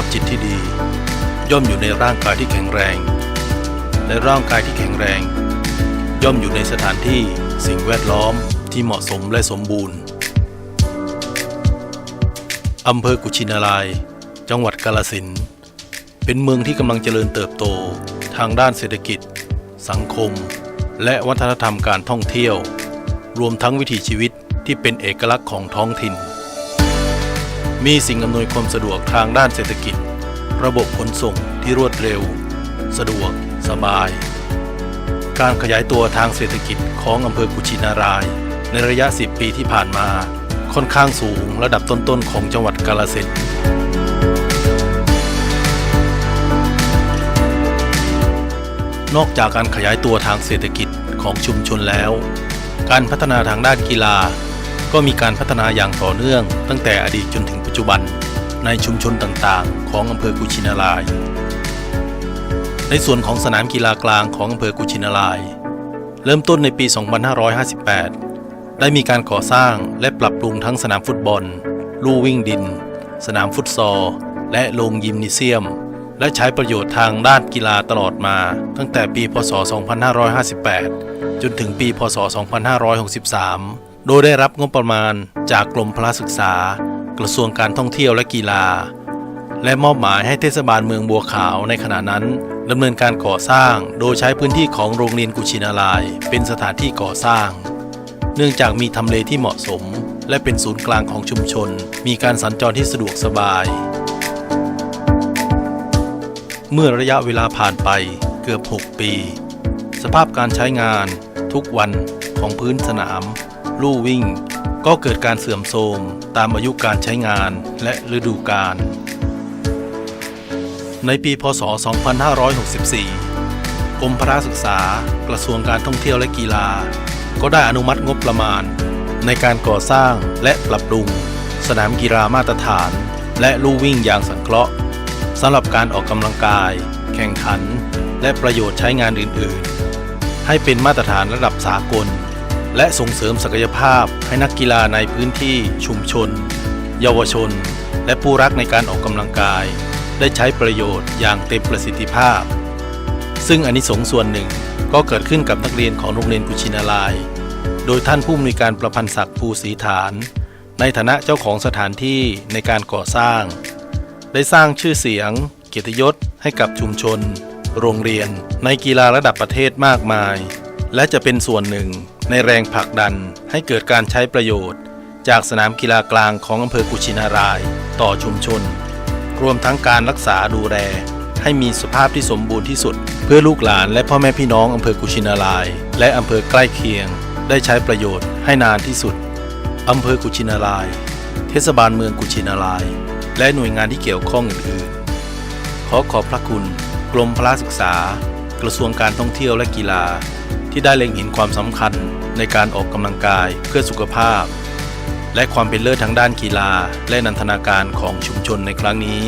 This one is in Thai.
าพจิตที่ดี ย่อมอยู่ในร่างกายที่แข็งแรง และร่างกายที่แข็งแรง ย่อมอยู่ในสถานที่สิ่งแวดล้อมที่เหมาะสมและสมบูรณ์อำเภอกุชินาราย จังหวัดกาลสินเป็นเมืองที่กำลังเจริญเติบโตทางด้านเศรษฐกิจ สังคม และวัฒนธรรมการท่องเที่ยว รวมทั้งวิถีชีวิตที่เป็นเอกลักษณ์ของท้องถิ่น มีสิ่งอำนวยความสะดวกทางด้านเศรษฐกิจ ระบบขนส่งที่รวดเร็ว สะดวก สบาย การขยายตัวทางเศรษฐกิจของอำเภอกุชินาราย ในระยะ 10 ปีที่ผ่านมา ค่อนข้างสูงระดับต้นๆของจังหวัดกาฬสินนอกจากการขยายตัวทางเศรษฐกิจของชุมชนแล้ว การพัฒนาทางด้านกีฬา ก็มีการพัฒนาอย่างต่อเนื่องตั้งแต่อดีตจนถึง ปัจจุบันในชุมชนต่างๆ ของอำเภอกุชินาราย ในส่วนของสนามกีฬากลางของอำเภอกุชินาราย เริ่มต้นในปี 2558 ได้มีการก่อสร้างและปรับปรุงทั้งสนามฟุตบอล ลู่วิ่งดิน สนามฟุตซอล และโรงยิมนิเซียม และใช้ประโยชน์ทางด้านกีฬาตลอดมา ตั้งแต่ปี พศ 2558 จนถึงปี พศ 2563 โดยได้รับงบประมาณจากกรมพละศึกษา กระทรวงการท่องเที่ยวและกีฬา และมอบหมายให้เทศบาลเมืองบัวขาวในขณะนั้นดำเนินการก่อสร้างโดยใช้พื้นที่ของโรงเรียนกุชินารายเป็นสถานที่ก่อสร้าง เนื่องจากมีทำเลที่เหมาะสม และเป็นศูนย์กลางของชุมชน มีการสัญจรที่สะดวกสบาย เมื่อระยะเวลาผ่านไปเกือบ 6 ปี สภาพการใช้งาน ทุกวันของพื้นสนาม ลู่วิ่ง ก็เกิดการเสื่อมโทรมตามอายุการใช้งานและฤดูกาล ในปี พศ 2564 กรมพระศึกษากระทรวงการท่องเที่ยวและกีฬา ก็ได้อนุมัติงบประมาณ ในการก่อสร้างและปรับปรุง สนามกีฬามาตรฐาน และลู่วิ่งอย่างสังเคราะห์สำหรับการออกกำลังกาย แข่งขัน และประโยชน์ใช้งานอื่น ๆ ให้เป็นมาตรฐานระดับสากล และส่งเสริมศักยภาพให้นักกีฬาในพื้นที่ชุมชน เยาวชน และผู้รักในการออกกำลังกาย ได้ใช้ประโยชน์อย่างเต็มประสิทธิภาพ ซึ่งอานิสงส์ส่วนหนึ่งก็เกิดขึ้นกับนักเรียนของโรงเรียนกุชินาราย โดยท่านผู้อำนวยการประพันธ์ศักดิ์ภูศรีฐาน ในฐานะเจ้าของสถานที่ในการก่อสร้าง ได้สร้างชื่อเสียง เกียรติยศให้กับชุมชน โรงเรียน ในกีฬาระดับประเทศมากมาย และจะเป็นส่วนหนึ่ง ในแรงผลักดันให้เกิดการใช้ประโยชน์ จากสนามกีฬากลางของอำเภอกุชินาราย ต่อชุมชน รวมทั้งการรักษาดูแล ให้มีสภาพที่สมบูรณ์ที่สุด เพื่อลูกหลานและพ่อแม่พี่น้องอำเภอกุชินาราย และอำเภอใกล้เคียง ได้ใช้ประโยชน์ให้นานที่สุดอำเภอกุชินาราย เทศบาลเมืองกุชินาราย และหน่วยงานที่เกี่ยวข้องอื่นๆ ขอขอบพระคุณ กรมพละศึกษา กระทรวงการท่องเที่ยวและกีฬา ที่ได้เล็งเห็นความสำคัญ ในการออกกำลังกายเพื่อสุขภาพ และความเป็นเลิศทางด้านกีฬา และนันทนาการของชุมชนในครั้งนี้